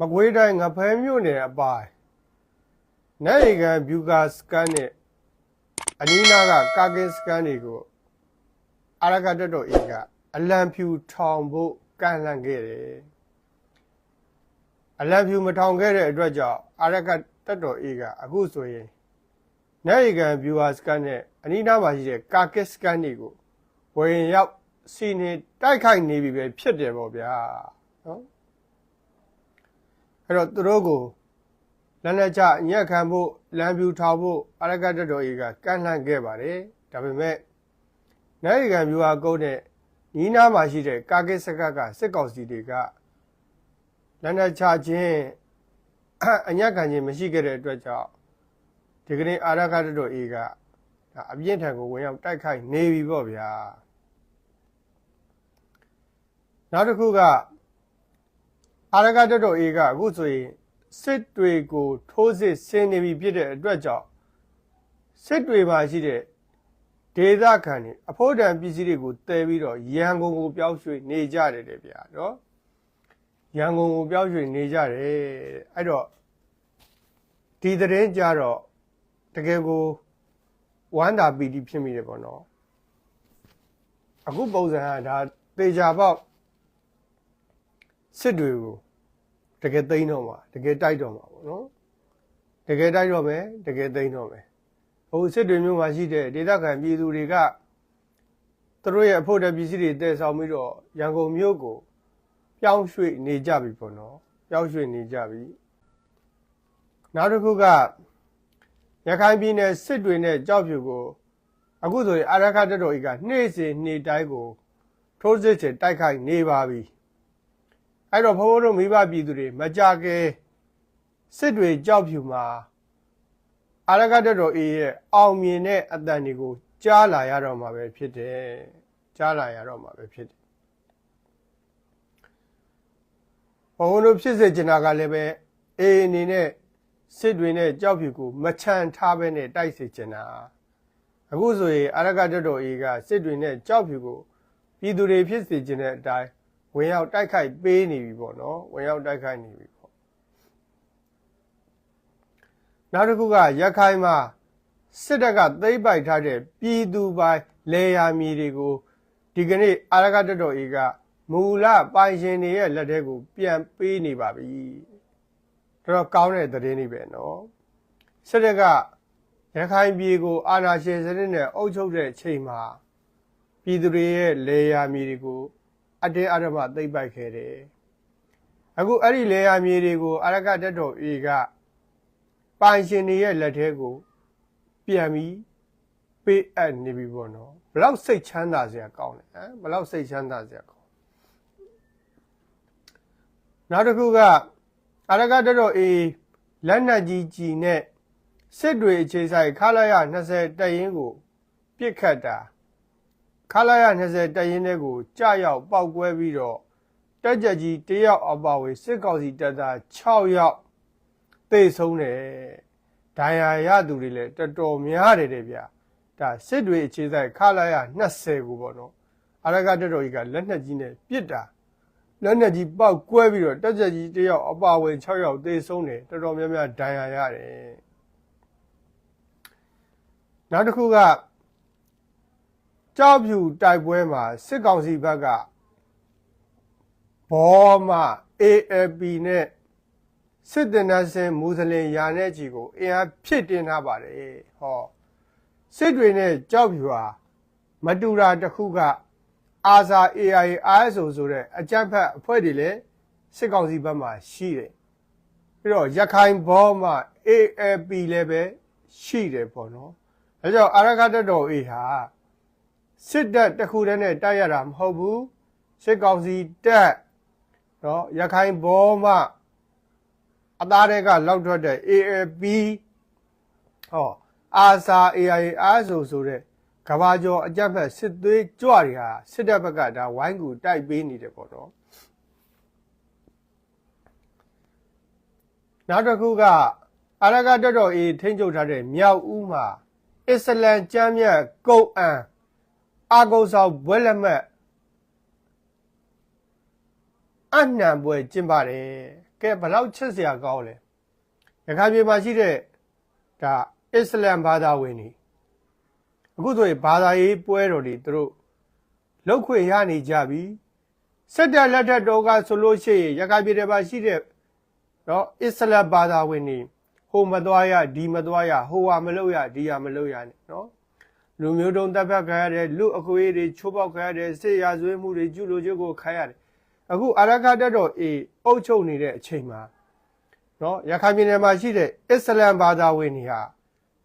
မကွေးတိုင်းငဖဲမြို့နယ်အပိုင်းနိုင်ကန်ဘျူကာစကန်နဲ့အနီးနားကကာကင်စကန်တွေကိုအာရကတတော်အေကအလံဖြူထောင်ဖို့ကန့်လန့်ခဲ့တယ်အလံဖြူမထောင်ခဲ့တဲ့အတွက်ကြောင့်အာရကတတော်အေကအခုဆိုရင်နိုင်ကန်ဘျူကာစကန်နဲ့အနီးနားမှာရှိတဲ့ကာကင်စကန်တွေကိုဝင်ရောက်စီနေတိုက်ခိုက်နေပြီပဲဖြစ်တယ်ပေါ့ဗျာနော် အဲ့တော့သူတို့ကိုလက်လက်ချညက်ခံဖို့လမ်းပြူထောင်ဖို့အရကတတော်ကြီးကကန့်လှန့်ခဲ့ပါတယ်ဒါပေမဲ့နိုင်ရန်ပြူဟာကုန်းနဲ့ညီးနားမှာရှိတဲ့ကာကစ်စကတ်ကစစ်ကောင်စီတွေကလက်လက်ချခြင်းအညက်ခံခြင်းမရှိခဲ့တဲ့အတွက်ကြောင့်ဒီကနေ့အရကတတော်ကြီးကဒါအပြင်းထန်ကိုဝင်ရောက်တိုက်ခိုက်နေပြီပေါ့ဗျာနောက်တစ်ခုက အာရကတတော်အေကအခုဆိုရင်စစ်တွေကိုထိုးစစ်ဆင်နေပြီဖြစ်တဲ့အတွက်ကြောင့်စစ်တွေမှာရှိတဲ့ဒေသခံတွေအဖို့တံပစ္စည်းတွေကိုတည်ပြီးတော့ရန်ကုန်ကိုပြောင်းရွှေ့နေကြတယ်တဲ့ဗျာနော်ရန်ကုန်ကိုပြောင်းရွှေ့နေကြတယ်တဲ့အဲ့တော့ဒီသတင်းကြတော့တကယ်ကိုဝမ်းတာပီတိဖြစ်မိတယ်ပေါ့နော်အခုပုံစံကဒါတေချာပေါက်စစ်တွေကို တကယ်သိမ်းတော့မှာတကယ်တိုက်တော့မှာပေါ့နော်တကယ်တိုက်တော့မယ်တကယ်သိမ်းတော့မယ်ဟိုစစ်တွေမျိုးမှာရှိတဲ့ဒေသခံပြည်သူတွေကသူတို့ရဲ့အဖို့တပစ္စည်းတွေတည်ဆောင်ပြီးတော့ရန်ကုန်မြို့ကိုပြောင်းရွှေ့နေကြပြီပေါ့နော်ပြောင်းရွှေ့နေကြပြီနောက်တစ်ခုကရခိုင်ပြည်နယ်စစ်တွေနဲ့ကြောက်ဖြူကိုအခုဆိုရင်အာရခတတော်ကြီးကနေ့စဉ်နေ့တိုင်းကိုထိုးစစ်ချင်တိုက်ခိုက်နေပါပြီ အဲ့တော့ဘိုးဘိုးတို့မိဘပြည်သူတွေမကြခဲ့စစ်တွေကြောက်ဖြူမှာအာရကတတော်အေးရဲ့အောင်မြင်တဲ့အတန်တွေကိုကြားလာရတော့မှာပဲဖြစ်တယ်ကြားလာရတော့မှာပဲဖြစ်တယ်ဘိုးဘိုးတို့ဖြစ်စေချင်တာကလည်းပဲအေးအနေနဲ့စစ်တွေနဲ့ကြောက်ဖြူကိုမချန်ထားဘဲနဲ့တိုက်စေချင်တာအခုဆိုရင်အာရကတတော်အေးကစစ်တွေနဲ့ကြောက်ဖြူကိုပြည်သူတွေဖြစ်စေချင်တဲ့အတိုင်း ဝင်ရောက်တိုက်ခိုက်ပေးနေပြီပေါ့နော်ဝင်ရောက်တိုက်ခိုက်နေပြီပေါ့နောက်တစ်ခုကရခိုင်မှာစစ်တပ်ကသိမ်းပိုက်ထားတဲ့ပြည်သူပိုင်လေယာမြေတွေကိုဒီကနေ့အာရကတတော်အေကမူလပိုင်ရှင်တွေရဲ့လက်ထဲကို ပြန်ပေးနေပါပြီတော်တော်ကောင်းတဲ့သတင်းတွေပဲနော်စစ်တပ်ကရခိုင်ပြည်ကို အာဏာရှင်စနစ်နဲ့အုပ်ချုပ်တဲ့အချိန်မှာပြည်သူတွေရဲ့လေယာမြေတွေကို အတင်းအဓမ္မသိမ့်ပိုက်ခဲ့တယ်အခုအဲ့ဒီလေယာမြေတွေကိုအရကတက်တော်အေကပိုင်ရှင်တွေရဲ့လက်ထဲကိုပြန်ပြီးပေးအပ်နေပြီပေါ့နော်ဘလောက်စိတ်ချမ်းသာစရာကောင်းလဲဟမ်ဘလောက်စိတ်ချမ်းသာစရာကောင်းနောက်တစ်ခုကအရကတက်တော်အေလက်နက်ကြီးကြီးနဲ့စစ်တွေအခြေဆိုင်ခလာရ20တရင်ကိုပြစ်ခတ်တာ ခလာရ20တပ်ရင်းတွေကိုကြာရောက်ပောက်ကွဲပြီးတော့တက်ကြကြီးတယောက်အပါဝင်စစ်ကောင်စီတပ်သား6ယောက်သေဆုံးတယ်ဒဏ်ရာရသူတွေလည်းတော်တော်များတယ်တဲ့ဗျဒါစစ်တွေအခြေဆိုင်ခလာရ20ကိုပေါ့နော်အရကတက်တော်ကြီးကလက်နက်ကြီးနဲ့ပစ်တာလက်နက်ကြီးပောက်ကွဲပြီးတော့တက်ကြကြီးတယောက်အပါဝင်6ယောက်သေဆုံးတယ်တော်တော်များများဒဏ်ရာရတယ်နောက်တစ်ခုက ကြောက်ဖြူတိုက်ပွဲမှာစစ်ကောင်စီဘက်ကဘောမ ALP နဲ့စစ်တပ်နဲ့ဆင်မူစလင်ယာနဲ့ကြီးကိုအင်အားဖြစ်တင်ထားပါတယ်ဟောစစ်တွေနဲ့ကြောက်ဖြူဟာမတူတာတစ်ခုကအာဇာ AI ISO ဆိုတဲ့အကြမ်းဖက်အဖွဲ့တွေလည်းစစ်ကောင်စီဘက်မှာရှိတယ်ပြီးတော့ရခိုင်ဘောမ ALP လည်းပဲရှိတယ်ပေါ့နော်ဒါကြောင့်အာရခတတော် A ဟာ စစ်တပ်တစ်ခုတည်းနဲ့တိုက်ရတာမဟုတ်ဘူးစစ်ကောင်စီတပ်နော်ရခိုင်ဘောမအသားတွေကလောက်ထွက်တဲ့ AAP ဟောအာစာ AI အားဆိုဆိုတဲ့ကဘာကျော်အကြက်ဖက်စစ်သွေးကြွတွေဟာစစ်တပ်ဘက်ကဒါဝိုင်းကူတိုက်ပေးနေတယ်ပေါ့နော်နောက်တစ်ခုကအာရကတော်တော်အေးထိန်းချုပ်ထားတဲ့မြောက်ဦးမှာအစ္စလမ်ကျမ်းမြတ်ကုတ်အန် အာဂုံဆောင်ဘွဲလက်မှတ်အနှံပွဲကျင်းပါတယ်ကကဲဘလောက်ချစ်စရာကောင်းလဲရခိုင်ပြည်မှာရှိတဲ့ဒါအစ္စလမ်ဘာသာဝင်တွေအခုဆိုရင်ဘာသာရေးပွဲတော်တွေသူတို့လောက်ခွင့်ရနေကြပြီစက်တက်လက်ထက်တော်ကဆိုလို့ရှိရင်ရခိုင်ပြည်ထဲမှာရှိတဲ့နော်အစ္စလမ်ဘာသာဝင်တွေဟိုမသွားရဒီမသွားရဟိုဟာမလုပ်ရဒီဟာမလုပ်ရနဲ့နော် လူမျိုးတုံးတပ်ဖြတ်ခံရတယ်လူအခွေးတွေချိုးပေါက်ခံရတယ်စစ်ရာဇဝဲမှုတွေကျူလိုချက်ကိုခံရတယ်အခုအာရခတက်တော်အေးအုပ်ချုပ်နေတဲ့အချိန်မှာနော်ရခိုင်ပြည်နယ်မှာရှိတဲ့အစ္စလမ်ဘာသာဝင်တွေဟာ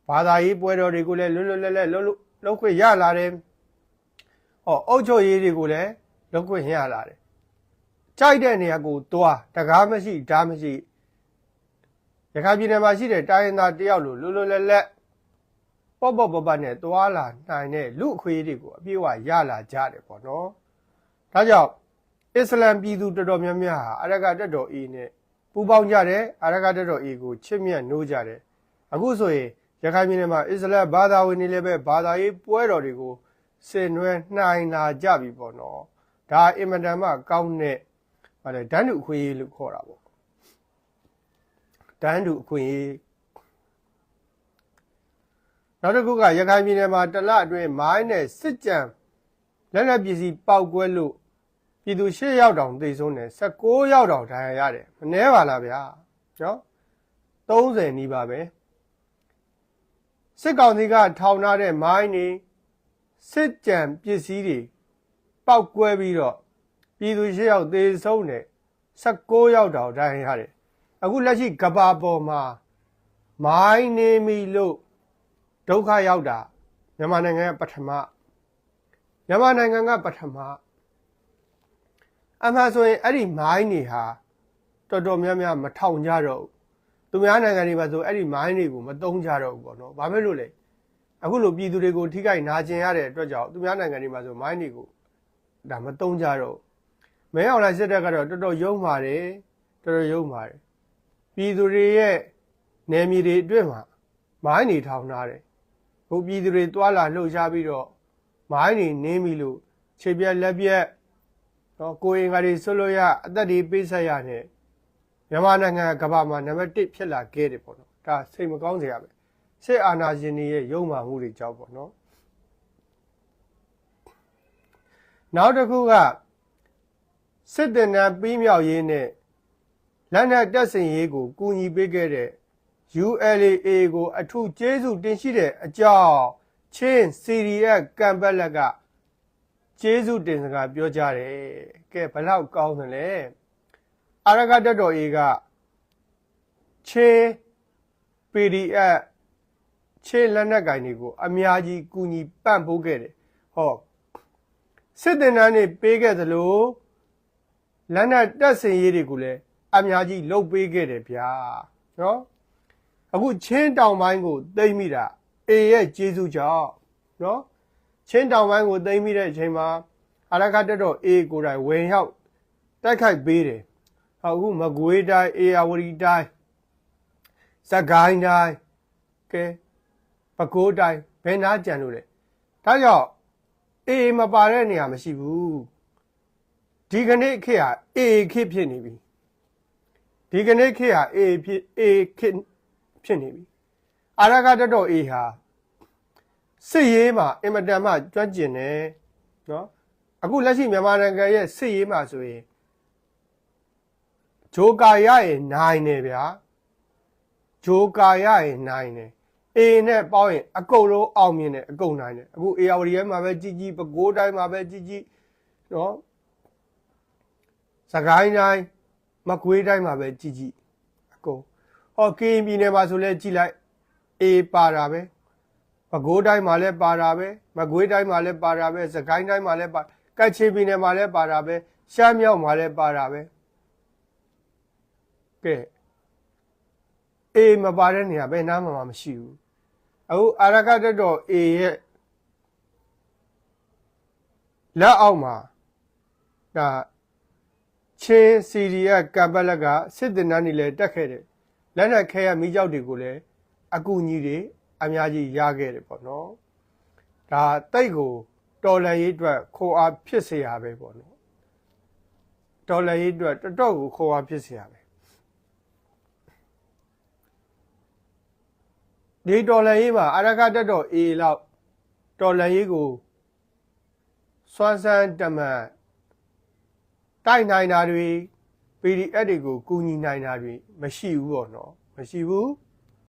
ဘာသာရေးပွဲတော်တွေကိုလည်းလွတ်လွတ်လပ်လပ်လုံးလုံးလုံးခွင့်ရလာတယ်ဟောအုပ်ချုပ်ရေးတွေကိုလည်းလုံးခွင့်ရလာတယ်ကြိုက်တဲ့နေရာကိုသွားတကားမရှိဓာမရှိရခိုင်ပြည်နယ်မှာရှိတဲ့တိုင်းရင်းသားတယောက်လိုလွတ်လွတ်လပ်လပ် ပေါ့ပေါ့ပပနဲ့သွားလာနိုင်တဲ့လူအခွင့်အရေးတွေကိုအပြည့်အဝရလာကြတယ်ပေါ့နော်ဒါကြောင့်အစ္စလမ်ပြည်သူတော်တော်များများဟာအရကတက်တော်အေးနဲ့ပူပေါင်းကြတယ်အရကတက်တော်အေးကိုချစ်မြတ်နိုးကြတယ်အခုဆိုရင်ရခိုင်ပြည်နယ်မှာအစ္စလမ်ဘာသာဝင်တွေလည်းပဲဘာသာရေးပွဲတော်တွေကိုဆင်နွှဲနိုင်လာကြပြီပေါ့နော်ဒါအင်မတန်မှကောင်းတဲ့ဗါလေဒန်းတူအခွင့်အရေးလို့ခေါ်တာပေါ့ဒန်းတူအခွင့်အရေး နောက်တစ်ခုကရခိုင်ပြည်နယ်မှာတလအတွင်းမိုင်းနဲ့စစ်ကြံလက်နက်ပစ္စည်းပောက်ကွဲလို့ပြည်သူ၈ယောက်တောင်သေဆုံးတယ်16ယောက်တောင်ဒဏ်ရာရတယ်မနှဲပါလားဗျာနော်30နီးပါပဲစစ်ကောင်စီကထောင်ထားတဲ့မိုင်းနေစစ်ကြံပစ္စည်းတွေပောက်ကွဲပြီးတော့ပြည်သူ၈ယောက်သေဆုံးတယ်16ယောက်တောင်ဒဏ်ရာရတယ်အခုလက်ရှိကဘာပေါ်မှာမိုင်းနေပြီလို့ ဒုက္ခရောက်တာမြန်မာနိုင်ငံကပထမမြန်မာနိုင်ငံကပထမအမှန်ဆိုရင်အဲ့ဒီမိုင်းတွေဟာတော်တော်များများမထောင်ကြတော့ဘူးသူများနိုင်ငံတွေမှာဆိုအဲ့ဒီမိုင်းတွေကိုမတုံးကြတော့ဘူးပေါ့နော်ဘာဖြစ်လို့လဲအခုလိုပြည်သူတွေကိုထိခိုက်နာကျင်ရတဲ့အတွက်ကြောင့်သူများနိုင်ငံတွေမှာဆိုမိုင်းတွေကိုဒါမတုံးကြတော့ဘူးမဲအောင်လိုက်စစ်တပ်ကတော့တော်တော်ယုံပါတယ်တော်တော်ယုံပါတယ်ပြည်သူတွေရဲ့နယ်မြေတွေအတွက်မှာမိုင်းတွေထောင်ထားတယ် ဟိုပြည်သူတွေတွာလာလှုပ်ရှားပြီးတော့မိုင်းတွေနင်းပြီလို့ခြေပြက်လက်ပြက်တော့ကိုရင်ကလေးဆွလို့ရအသက်တွေပေးဆက်ရနဲ့မြန်မာနိုင်ငံကမ္ဘာမှာနံပါတ်1ဖြစ်လာခဲ့တယ်ပေါ့နော်ဒါစိတ်မကောင်းစရာပဲစစ်အာဏာရှင်တွေရဲ့ယုံမှမှုတွေကြောင့်ပေါ့နော်နောက်တစ်ခုကစစ်တပ်နဲ့ပြီးမြောက်ရေးနဲ့လက်နက်တပ်ဆင်ရေးကိုကူညီပေးခဲ့တဲ့ ULA ကို အထူးကျေးဇူးတင်ရှိတဲ့အကြောင်းချင်း CDF ကံပက်လက်ကကျေးဇူးတင်စကားပြောကြတယ်ကဲဘလောက်ကောင်းသလဲအာရကတက်တော်အေကချင်း PDF ချင်းလက်နက်ကင်တွေကို အများကြီးကူညီပံ့ပိုးခဲ့တယ်ဟောစစ်တင်တန်းတွေပေးခဲ့သလိုလက်နက်တက်စင်ရေးတွေကိုလည်းအများကြီးလုပ်ပေးခဲ့တယ်ဗျာနော် အခုချင်းတောင်ပိုင်းကိုသိမ့်မိတာအေရဲ့ကျေးဇူးကြောင့်နော်ချင်းတောင်ပိုင်းကိုသိမ့်မိတဲ့အချိန်မှာအရကတက်တော့အေကိုယ်တိုင်ဝင်ရောက်တိုက်ခိုက်ပေးတယ်ဟောအခုမကွေးတိုင်းအေယာဝတီတိုင်းစကိုင်းတိုင်းကဲပဲခူးတိုင်းဘယ်နာကြံလို့လဲဒါကြောင့်အေမပါတဲ့နေရာမရှိဘူးဒီကနေ့ခေတ်ဟာအေခေတ်ဖြစ်နေပြီဒီကနေ့ခေတ်ဟာအေဖြစ်အေခေတ် ဖြစ်နေပြီအာရကတတော်အေဟာစစ်ရေးမှာအင်မတန်မှကျွမ်းကျင်တယ်နော်အခုလက်ရှိမြန်မာနိုင်ငံရဲ့စစ်ရေးမှာဆိုရင်ဂျိုကာရရင်နိုင်တယ်ဗျာဂျိုကာရရင်နိုင်တယ်အေနဲ့ပေါင်းရင်အကုန်လုံးအောင်မြင်တယ်အကုန်နိုင်တယ်အခု AR ရဲမှာပဲကြီးကြီးပဲခူးတိုင်းမှာပဲကြီးကြီးနော်စကိုင်းတိုင်းမကွေးတိုင်းမှာပဲကြီးကြီးအကုန် ဟောကင်းပြည်နယ်မှာဆိုလဲကြည်လိုက်အေးပါတာပဲပဲခူးတိုင်းမှာလည်းပါတာပဲမကွေးတိုင်းမှာလည်းပါတာပဲစကိုင်းတိုင်းမှာလည်းပါကတ်ချေပြည်နယ်မှာလည်းပါတာပဲရှမ်းမြောက်မှာလည်းပါတာပဲကဲအေးမပါတဲ့နေရာဘယ်နားမှမရှိဘူးအခုအာရကတတော်အေရဲ့လက်အောက်မှာဒါချင်းစီရီယကပ်ပလက်ကစစ်တင်နန်းနေလဲတက်ခဲ့တယ် လက်နက်ခဲရမိကြောက်တွေကိုလည်းအကူအညီတွေအများကြီးရခဲ့တယ်ပေါ့နော်ဒါတိတ်ကိုတော်လန်ရေးအတွက်ခိုးအားဖြစ်เสียရပဲပေါ့နော်တော်လန်ရေးအတွက်တော်တော်ကိုခိုးအားဖြစ်เสียရပဲဒီတော်လန်ရေးမှာအရကတက်တော်အေလောက်တော်လန်ရေးကိုစွမ်းစမ်းတမန်တိုက်နိုင်တာတွေ PDF တွေကိုကူညီနိုင်တာတွေမရှိဘူးပေါ့နော်မရှိဘူး